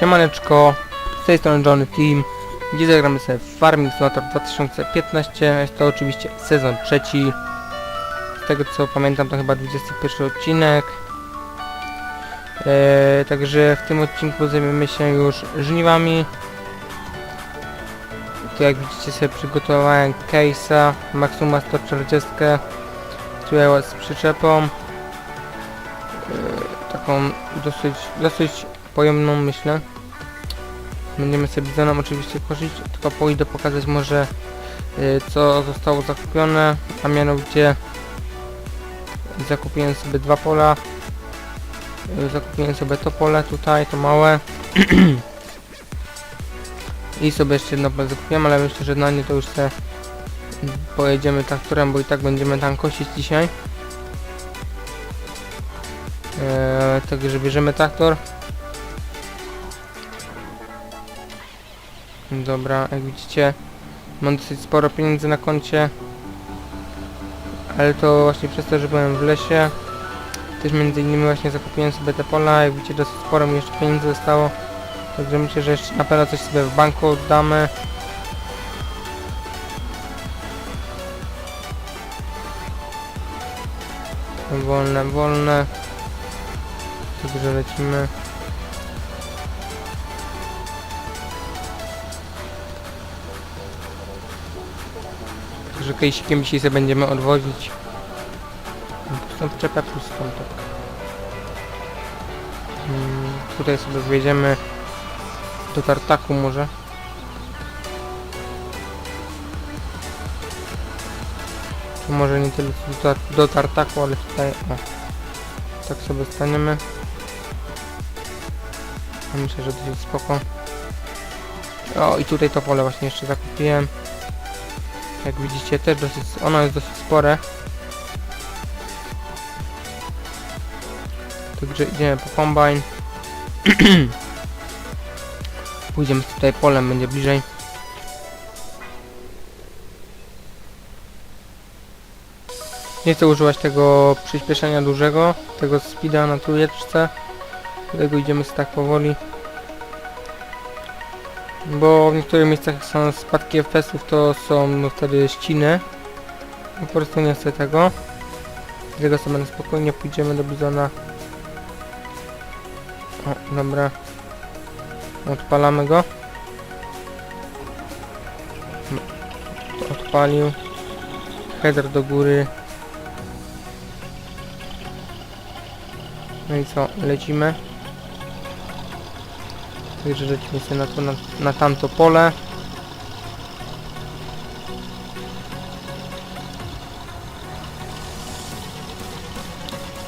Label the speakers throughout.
Speaker 1: Siemaneczko, z tej strony Johnny Team. Dzisiaj zagramy sobie w Farming Simulator 2015. Jest to oczywiście sezon trzeci. Z tego co pamiętam to chyba 21 odcinek. Eee, także w tym odcinku zajmiemy się już żniwami. Tu jak widzicie sobie przygotowałem case'a Maxuma 140 tutaj z przyczepą. Eee, taką dosyć, dosyć pojemną myślę. Będziemy sobie bizonem oczywiście kosić, tylko pójdę pokazać może y, co zostało zakupione, a mianowicie zakupiłem sobie dwa pola. Y, zakupiłem sobie to pole tutaj, to małe. I sobie jeszcze jedno pole zakupiłem, ale myślę, że na nie to już se pojedziemy traktorem, bo i tak będziemy tam kosić dzisiaj. Eee, także bierzemy traktor. Dobra, jak widzicie mam dosyć sporo pieniędzy na koncie ale to właśnie przez to, że byłem w lesie też między innymi właśnie zakupiłem sobie te pola jak widzicie dosyć sporo mi jeszcze pieniędzy zostało także myślę, że jeszcze na pewno coś sobie w banku oddamy. Wolne, wolne. Także lecimy Także kejsikiem dzisiaj sobie będziemy odwozić. Pustą przyczepę, tak. Mm, tutaj sobie wjedziemy do tartaku może. Może nie tyle do, do tartaku, ale tutaj o. Tak sobie staniemy. Myślę, że jest spoko. O i tutaj to pole właśnie jeszcze zakupiłem. Jak widzicie też dosyć, ono jest dosyć spore. Także idziemy po kombine. Pójdziemy tutaj polem, będzie bliżej. Nie chcę używać tego przyspieszenia dużego, tego speeda na trójeczce. Dlatego idziemy tak powoli. Bo w niektórych miejscach są spadki FPS-ów, to są no, wtedy ściny. Po prostu nie chcę tego. Dlatego sobie na spokojnie pójdziemy do bizona. O, dobra. Odpalamy go. No, Odpalił. Header do góry. No i co, lecimy. Także lecimy sobie na, to, na, na tamto pole.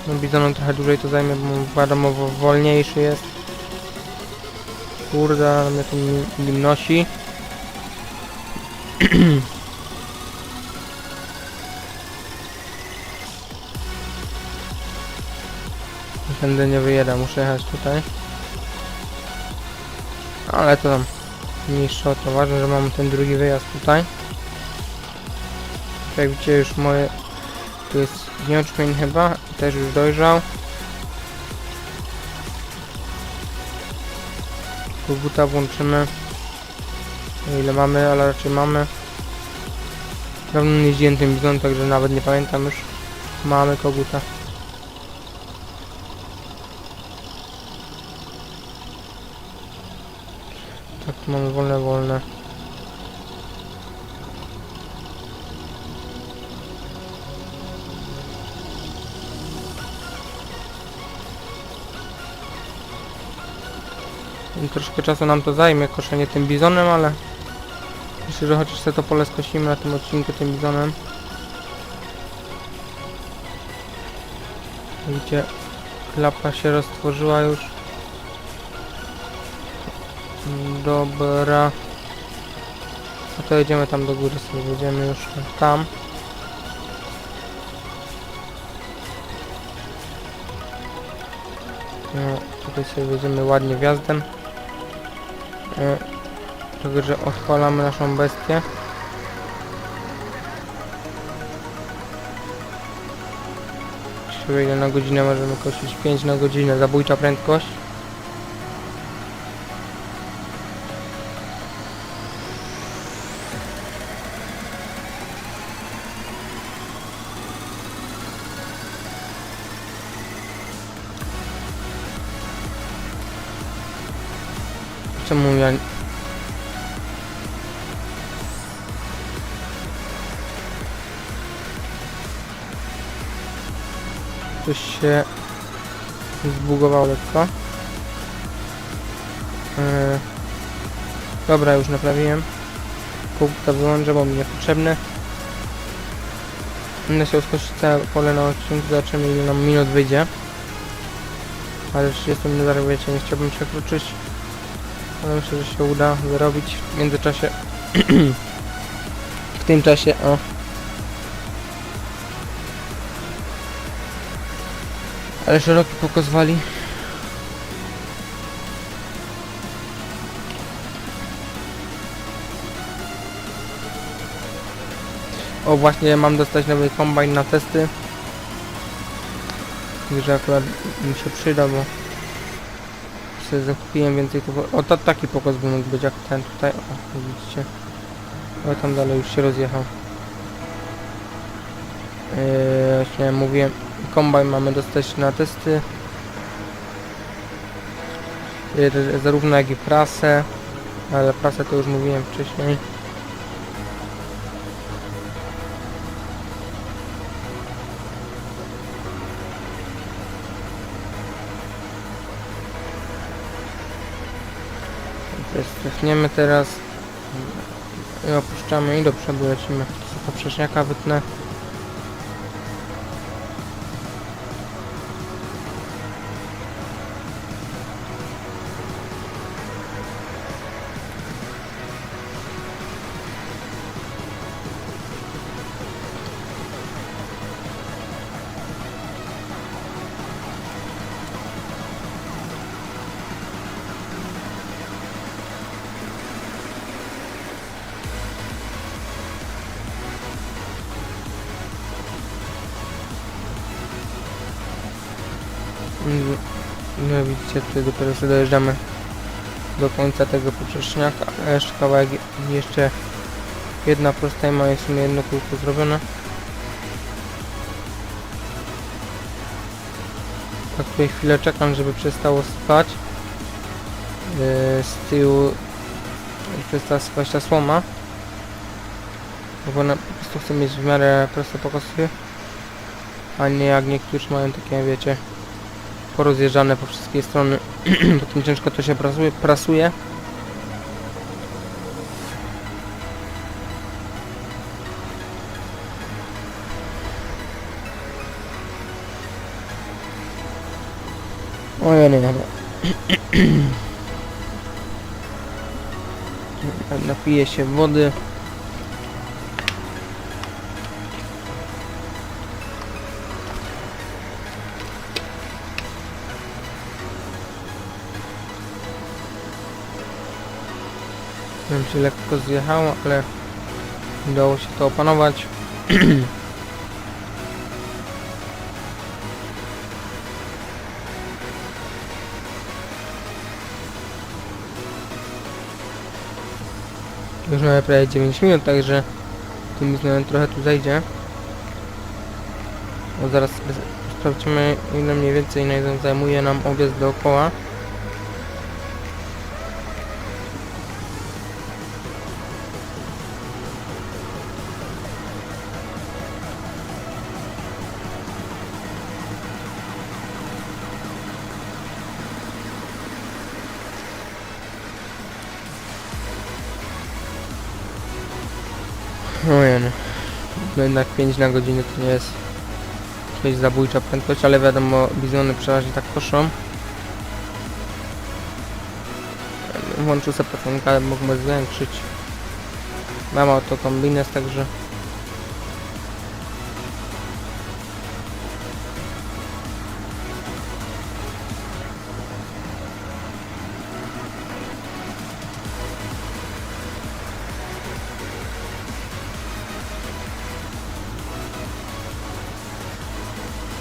Speaker 1: No bizonom trochę dłużej to zajmie, bo wiadomo wo- wolniejszy jest. Kurde, ale mnie to nim- nosi. Będę nie wyjedę, muszę jechać tutaj. Ale to tam mniejsza o to, ważne, że mamy ten drugi wyjazd tutaj. Tak Jak widzicie już moje... Tu jest gniączmień chyba, też już dojrzał. Koguta włączymy. O ile mamy, ale raczej mamy. Dawno nie jeździłem tym bizon, także nawet nie pamiętam już. Mamy koguta. Mamy wolne, wolne. I troszkę czasu nam to zajmie, koszenie tym bizonem, ale myślę, że chociaż sobie to pole skosimy na tym odcinku tym bizonem. Widzicie, klapa się roztworzyła już. Dobra. No to jedziemy tam do góry sobie, jedziemy już tam. No, tutaj sobie wjedziemy ładnie wjazdem. E, Tylko, że odpalamy naszą bestię. Ile na godzinę możemy kosić? 5 na godzinę, zabójcza prędkość. Się zbugowało lekko. Yy. Dobra, już naprawiłem. Komputer wyłączę, bo mi niepotrzebny. Będę się skończyć całe pole na odcinku, zobaczymy ile nam minut wyjdzie. Ale 30 minut zaraz wiecie, nie chciałbym przekroczyć. Ale myślę, że się uda zrobić w międzyczasie. w tym czasie, o. Ale szeroki pokos wali. O właśnie mam dostać nowy kombajn na testy. Że akurat mi się przyda, bo sobie zakupiłem więcej tego. O to taki pokos by mógł być jak ten tutaj. O, widzicie. O tam dalej już się rozjechał. Yy, właśnie mówiłem, kombajn mamy dostać na testy. Zarówno jak i prasę. Ale prasę to już mówiłem wcześniej. Cofniemy teraz i opuszczamy i do przodu lecimy. Po przeczniaka wytnę. No widzicie, tutaj dopiero sobie dojeżdżamy do końca tego poprzeczniaka, jeszcze kawałek, jeszcze jedna prosta i ma w sumie jedno kółko zrobione. Tak tutaj chwilę czekam, żeby przestało spać. Yy, z tyłu przestała spać ta słoma. Bo ona po prostu chce mieć w miarę proste pokosy. A nie jak niektórzy mają takie, wiecie, porozjeżdżane po wszystkie strony. Potem ciężko to się prasuje. prasuje. Ojej, nie, nie. Napiję się wody. Nam się lekko zjechało, ale udało się to opanować. Już mamy prawie 9 minut, także tym znowu trochę tu zejdzie. No zaraz sprawdźmy ile mniej więcej zajmuje nam objazd dookoła. Ojej. No jednak 5 na godzinę to nie jest jakaś zabójcza prędkość, ale wiadomo, bizony przeważnie tak koszą. Włączył sobie ale mógłby zwiększyć. Mam auto kombines, także...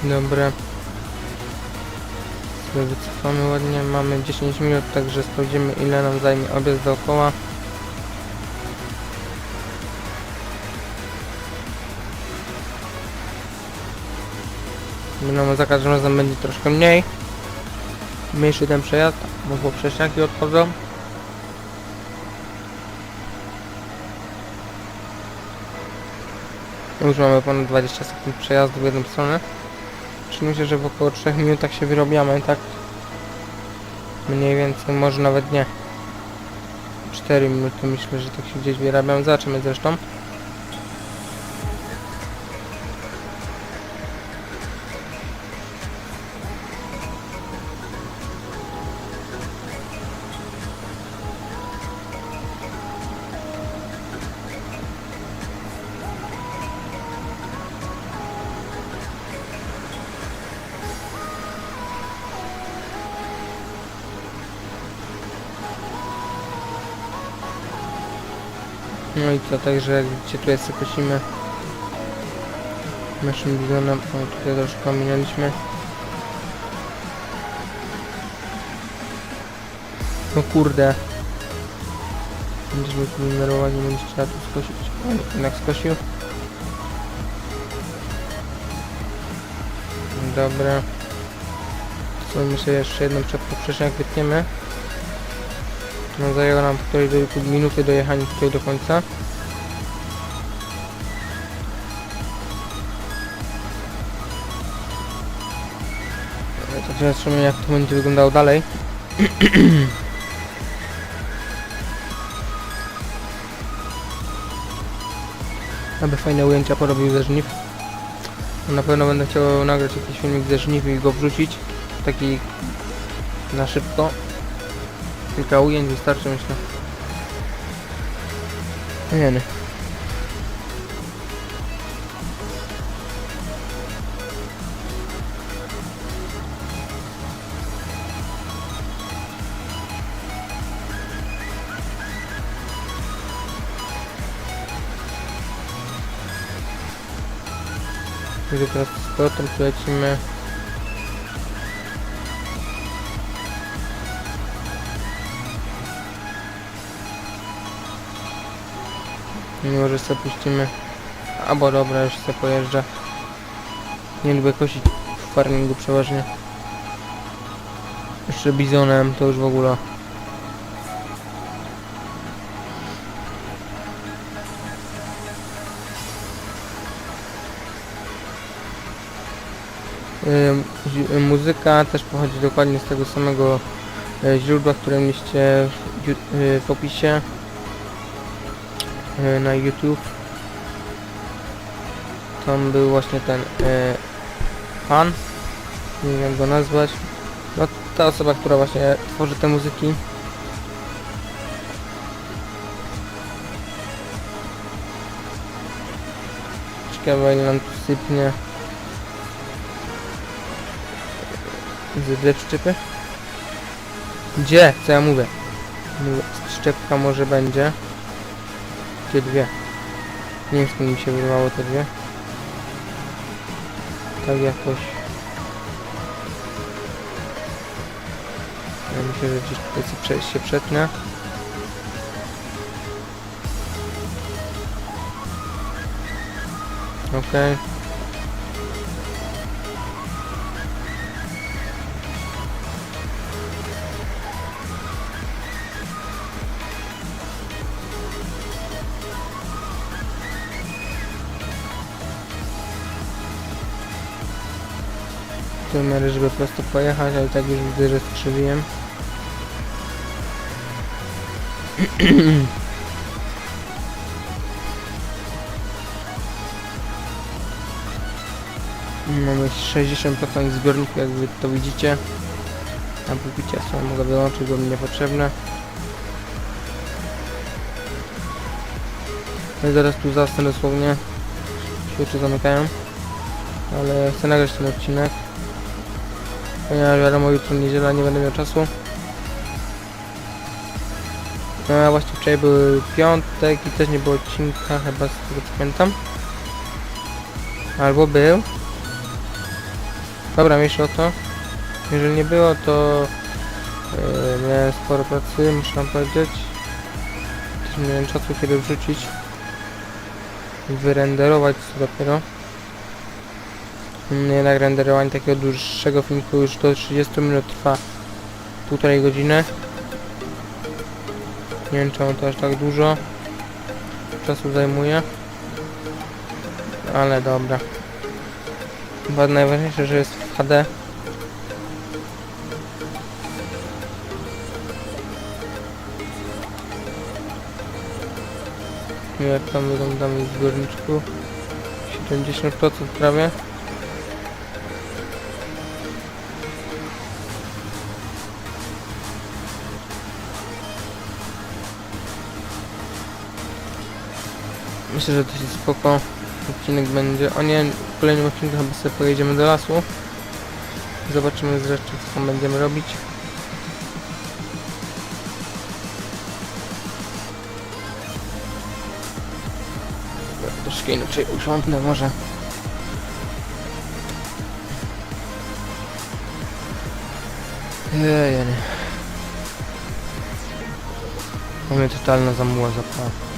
Speaker 1: Dobra. Sobie wycofamy ładnie. Mamy 10 minut, także sprawdzimy ile nam zajmie objazd dookoła. Będą za każdym razem będzie troszkę mniej. Mniejszy ten przejazd, no bo prześniaki odchodzą. Już mamy ponad 20 sekund przejazdu w jedną stronę. Myślę, że w około 3 minutach się wyrobiamy, tak? Mniej więcej, może nawet nie. 4 minuty myślę, że tak się gdzieś wyrabiam. Zobaczymy zresztą. Co, także jak widzicie tutaj sobie kosimy naszym bizonem, o tutaj troszkę ominęliśmy. No kurde. Będziesz mnie tu numerować, nie będziesz trzeba tu skosić. O, jednak skosił. Dobra. Co myślę jeszcze jedną przepkę wcześniej jak wytniemy. No zajęło nam do pół minuty dojechanie tutaj do końca. Zobaczymy jak to będzie wyglądało dalej. Aby fajne ujęcia porobił ze żniw. Na pewno będę chciał nagrać jakiś filmik ze żniw i go wrzucić. Taki na szybko. Kilka ujęć wystarczy myślę. Nie, nie. Gdy teraz z powrotem lecimy Mimo, że sobie puścimy. Albo dobra, już sobie pojeżdża. Nie lubię kosić w farmingu przeważnie. Jeszcze bizonem to już w ogóle. Muzyka też pochodzi dokładnie z tego samego e, źródła, które mieliście w, y, opisie na YouTube. Tam był właśnie ten pan, nie wiem jak go nazwać. No ta osoba, która właśnie tworzy te muzyki. Ciekawe ile nam tu sypnie. Dwie przyczepy? Gdzie? Co ja mówię? Mówię, Szczepka może będzie. Gdzie dwie? Nie wiem mi się wyrwało te dwie. Tak jakoś. Ja myślę, że gdzieś tutaj się przetnę. Okej. Numery, żeby prosto pojechać, ale tak już widzę, że skrzywiłem. Mamy 60% zbiorniku, jak wy to widzicie. A picia są mogę wyłączyć, bo mi niepotrzebne. No i zaraz tu zasnę dosłownie. Oczy zamykają. Ale chcę nagrać ten odcinek. Ponieważ wiadomo, jutro niedziela, nie będę miał czasu. No a właśnie wczoraj był piątek i też nie było odcinka, chyba z tego pamiętam. Albo był. Dobra, mniejsza o to. Jeżeli nie było, to yy, miałem sporo pracy, muszę wam powiedzieć. Też miałem czasu kiedy wrzucić wyrenderować co dopiero. Renderowanie takiego dłuższego filmiku już do 30 minut trwa półtorej godziny. Nie wiem czemu to aż tak dużo czasu zajmuje. ale dobra. Chyba najważniejsze, że jest w HD. Jak tam wyglądamy w zbiorniczku? 70% prawie. Myślę, że to się spoko odcinek będzie. O nie, w kolejnym odcinku chyba sobie pojedziemy do lasu. Zobaczymy zresztą co tam będziemy robić. Troszkę inaczej usiądnę może. Ejej. Mamy totalna zamuła zapała.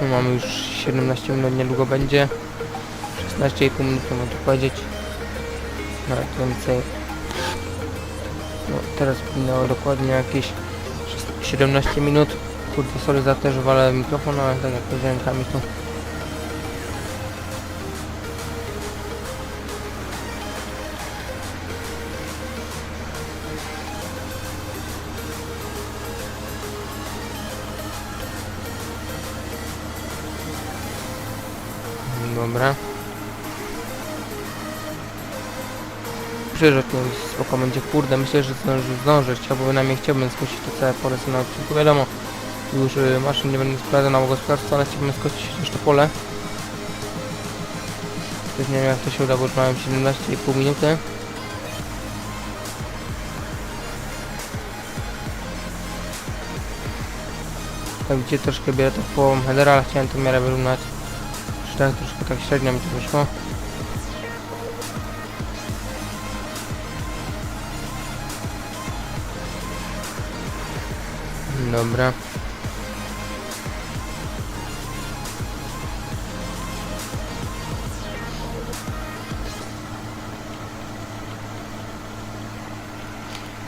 Speaker 1: No mamy już 17 minut, niedługo będzie. 16,5 minut mogę tu powiedzieć. Nawet więcej. No teraz minęło dokładnie jakieś 17 minut. Kurde, sorry za też walę mikrofon, ale tak jak powiedziałem kami to Myślę, że to spoko będzie. Kurde, myślę, że zdąży, zdążę. Chciałbym, bynajmniej chciałbym skosić to całe pole na odcinku. Wiadomo, już y, maszyn nie będę sprawdzał na gospodarstwo, ale chciałbym skosić to pole. Też nie wiem jak to się uda, bo już mamy 17,5 minuty. Tak widzicie, troszkę bierę to w połową headera, ale chciałem to w miarę wyrównać. Czy tak troszkę tak średnio mi to wyszło. Dobra.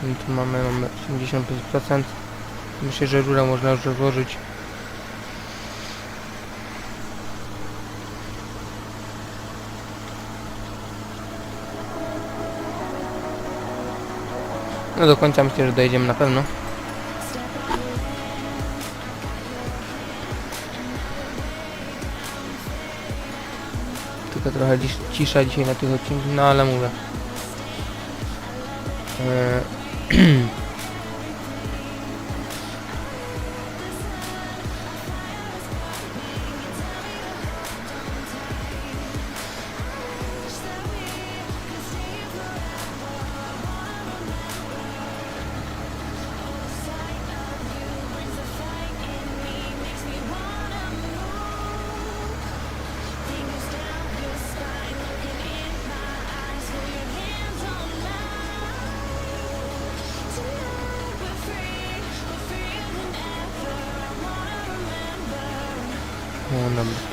Speaker 1: I tu mamy, mamy 85%. Myślę, że rurę można już rozłożyć. No do końca myślę, że dojedziemy na pewno. Tylko trochę cisza dzisiaj na tych odcinkach, no ale mówię. Eee,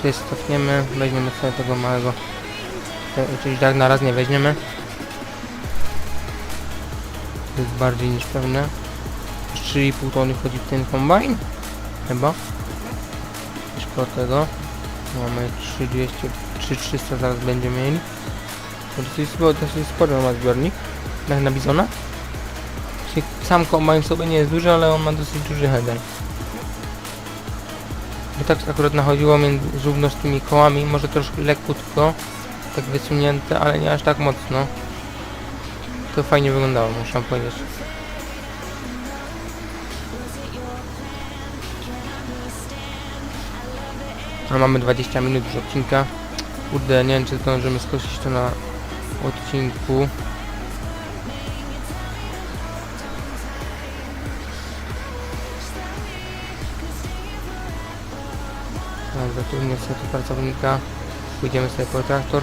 Speaker 1: tutaj stopniemy, weźmiemy sobie tego małego, czyli tak na raz nie weźmiemy. To jest bardziej niż pewne. 3,5 tony wchodzi w ten kombajn? Chyba. Po tego. Mamy 3200, 3300 zaraz będziemy mieli. To dosyć, spo- dosyć spory ma zbiornik, na bizona. Sam kombajn sobie nie jest duży, ale on ma dosyć duży header. Bo tak akurat nachodziło między równo z tymi kołami, może troszkę lekkutko, tak wysunięte, ale nie aż tak mocno. To fajnie wyglądało, muszę powiedzieć. Mamy 20 minut już odcinka. Kurde, nie wiem czy zdążymy skosić to na odcinku. tu nie stać pracownika. Pójdziemy sobie po traktor.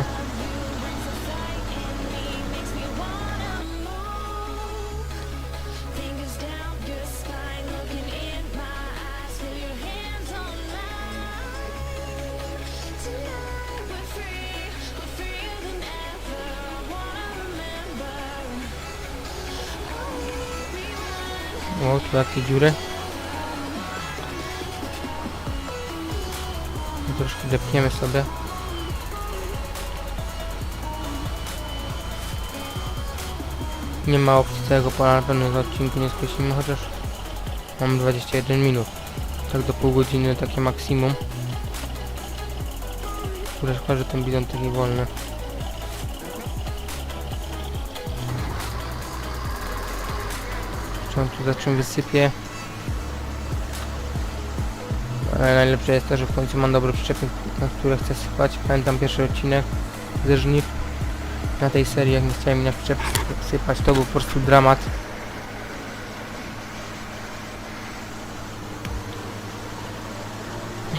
Speaker 1: O, tu takie dziury. Depniemy sobie. Nie ma opcji całego pola na pewno odcinku nie skreślimy, chociaż mam 21 minut. Tak do pół godziny takie maksimum. Kurde, szkoda, że ten bidon taki wolny. Czy on tu za czym wysypie? Najlepsze jest to, że w końcu mam dobre przyczepy, na które chcę sypać. Pamiętam pierwszy odcinek ze żniw na tej serii, jak nie chciałem mi na przyczepy sypać, to był po prostu dramat.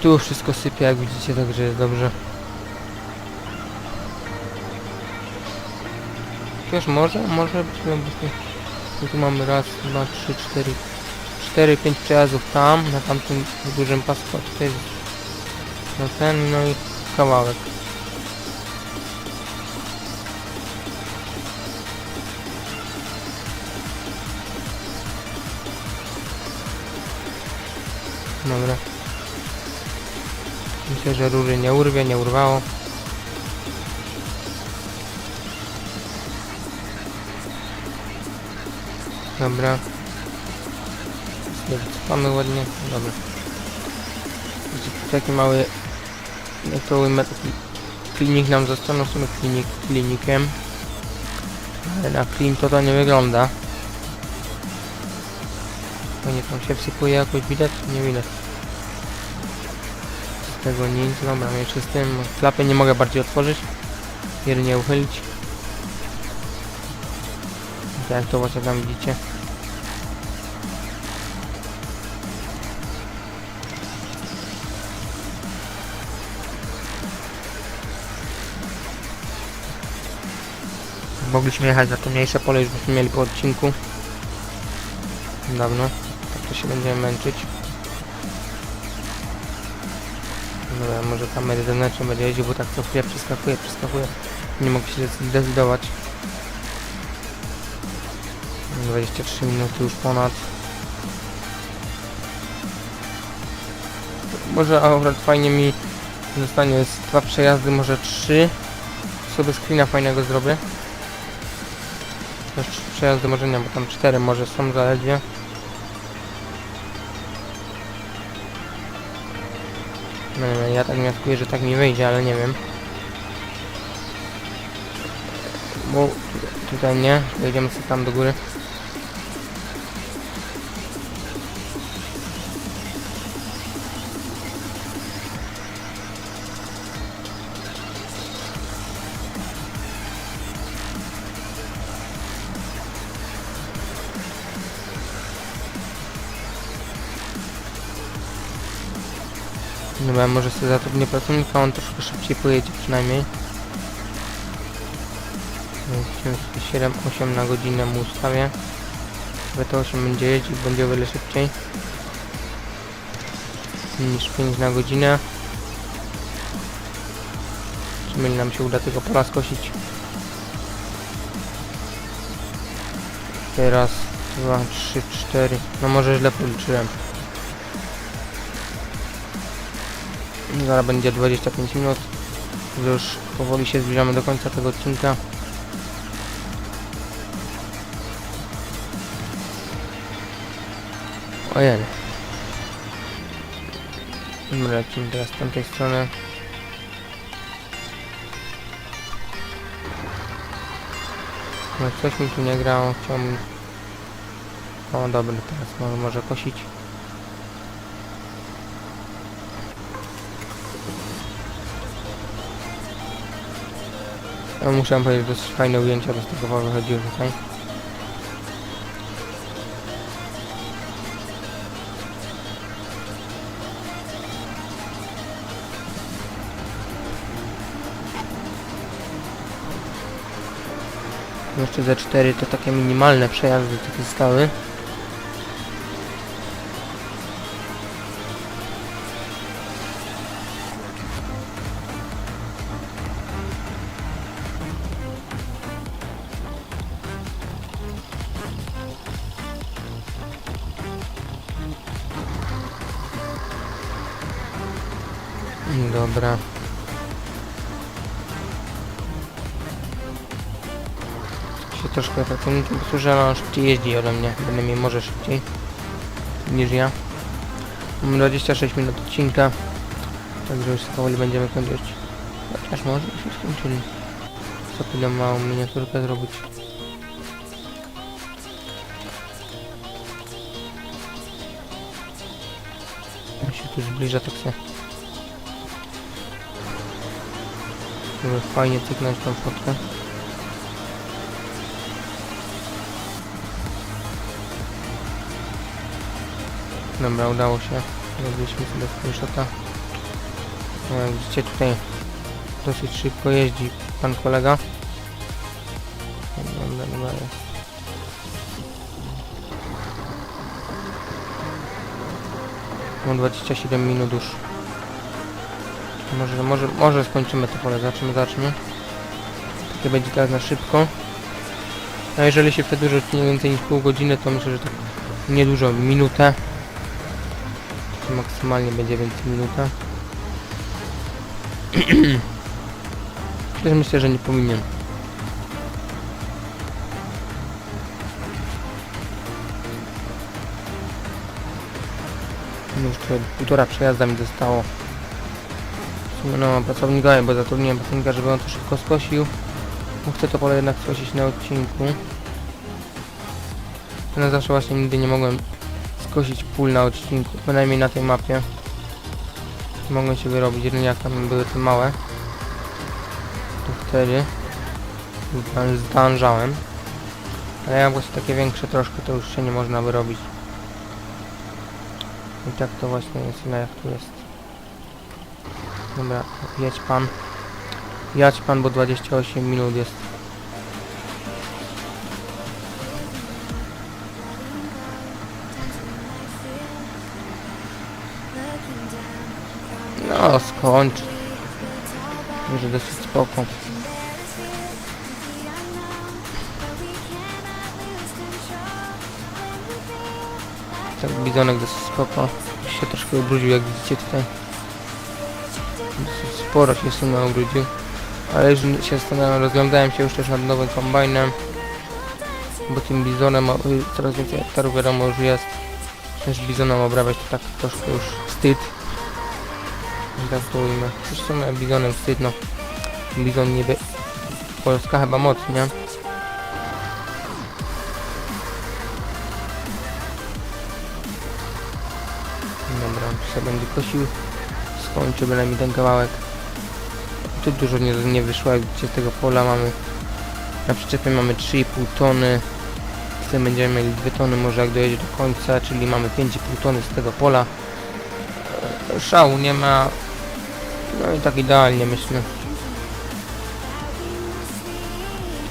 Speaker 1: Tu wszystko sypie, jak widzicie, także jest dobrze. Chociaż może, może być. No tu mamy raz, dwa, trzy, cztery, cztery, pięć przejazdów tam, na tamtym dużym pasku, a tutaj jest no ten, no i kawałek. Dobra. Myślę, że rury nie urwie, nie urwało. Dobra. Wycofamy ładnie. Dobra. Taki mały, taki klinik nam został, no w sumie klinik, klinikiem. Ale na klin to to nie wygląda. Fajnie tam się wsypuje jakoś widać? Nie widać. Z tego nic, dobra, jeszcze z tym. Klapy nie mogę bardziej otworzyć. Jedynie uchylić. Tak to właśnie tam widzicie. Mogliśmy jechać na to mniejsze pole, już byśmy mieli po odcinku. Dawno. Tak to się będziemy męczyć. Dobra, może kamery zewnętrzne będzie jeździł, bo tak co chwilę przeskakuje, przeskakuje. Nie mogę się zdecydować. 23 minuty już ponad. Może akurat fajnie mi zostanie z dwa przejazdy, może trzy. Sobie screena fajnego zrobię. Też może nie, bo tam cztery może są zaledwie. No, ja tak wnioskuję, że tak mi wyjdzie, ale nie wiem. Bo tutaj nie, jedziemy sobie tam do góry. Dobra, może sobie zatrudnię pracownika, on troszkę szybciej pojedzie przynajmniej. 7-8 na godzinę mu ustawię. W8 będzie jeździł, będzie o wiele szybciej niż 5 na godzinę. Czy mieli nam się uda tego pola skosić? Teraz 2, 3, 4. No może źle policzyłem. Zaraz będzie 25 minut. Już powoli się zbliżamy do końca tego odcinka. Ojej. Lecimy teraz z tamtej strony. No coś mi tu nie grało, chciałbym... O dobra, teraz może kosić. Ja muszę powiedzieć, że dosyć fajne ujęcia bez tego wychodziły tutaj. Jeszcze ze 4 to takie minimalne przejazdy takie zostały. Troszkę pracownikiem posłużę, ale on szybciej jeździ ode mnie. Miał może szybciej niż ja. Mam 26 minut odcinka. Także już powoli będziemy kończyć. Chociaż może się skończyli. Co tyle małą miniaturkę zrobić. On się tu zbliża tak się. Żeby fajnie cyknąć tą fotkę. Dobra, udało się. Zrobiliśmy sobie screenshota. Jak widzicie tutaj dosyć szybko jeździ pan kolega. Jest. Mam 27 minut już. Może, może, może skończymy to pole. Zobaczymy, zobaczymy. Takie będzie teraz na szybko. A jeżeli się przedłuży odcinek więcej niż pół godziny, to myślę, że tak niedużo, minutę. To maksymalnie będzie więcej minuta. Też myślę, że nie powinien. No tutaj półtora przejazda mi zostało. No, pracownika, bo zatrudniłem pracownika, żeby on to szybko skosił. Bo chcę to pole jednak skosić na odcinku. No zawsze właśnie nigdy nie mogłem skosić pól na odcinku, bynajmniej na tej mapie. Mogłem się wyrobić, tam były te małe. To wtedy zdążałem. Ale jak właśnie takie większe troszkę, to już się nie można wyrobić. I tak to właśnie jest, na jak tu jest. Dobra, jedź pan. Jadź pan, bo 28 minut jest. No, skończ. Może dosyć spoko. Tak, bizonek dosyć spoko. Się troszkę ubrudził, jak widzicie tutaj. Dosyć sporo się w sumie ubrudził. Ale już się zastanawiam, rozglądałem się już też nad nowym kombajnem. Bo tym bizonem y, coraz więcej hektarów wiadomo już jest. Też bizonem obrabiać to tak troszkę już wstyd. Ujmę. Zresztą ja bizonem wstyd, no. Bizon niby... Polska chyba moc, nie? Dobra, sobie będzie kosił. Skończy bynajmniej ten kawałek. Tu dużo nie, nie wyszło, jak z tego pola mamy... Na przyczepie mamy 3,5 tony. Tutaj będziemy mieli 2 tony może jak dojedzie do końca, czyli mamy 5,5 tony z tego pola. Szału nie ma. No i tak idealnie myślę.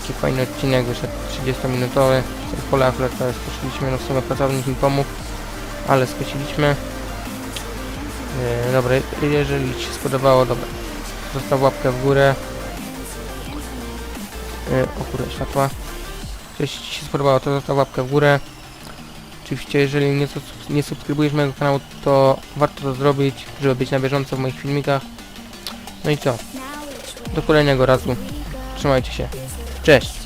Speaker 1: Taki fajny odcinek wyszedł 30 minutowy. Z pola akurat teraz poszliśmy, no w sumie pracownik mi pomógł, ale skosiliśmy. E, dobra, jeżeli Ci się spodobało, dobra. Zostaw łapkę w górę. E, o kurde, światła. Jeśli Ci się spodobało, to zostaw łapkę w górę. Oczywiście, jeżeli nie, nie subskrybujesz mojego kanału, to warto to zrobić, żeby być na bieżąco w moich filmikach. No i co? Do kolejnego razu. Trzymajcie się. Cześć!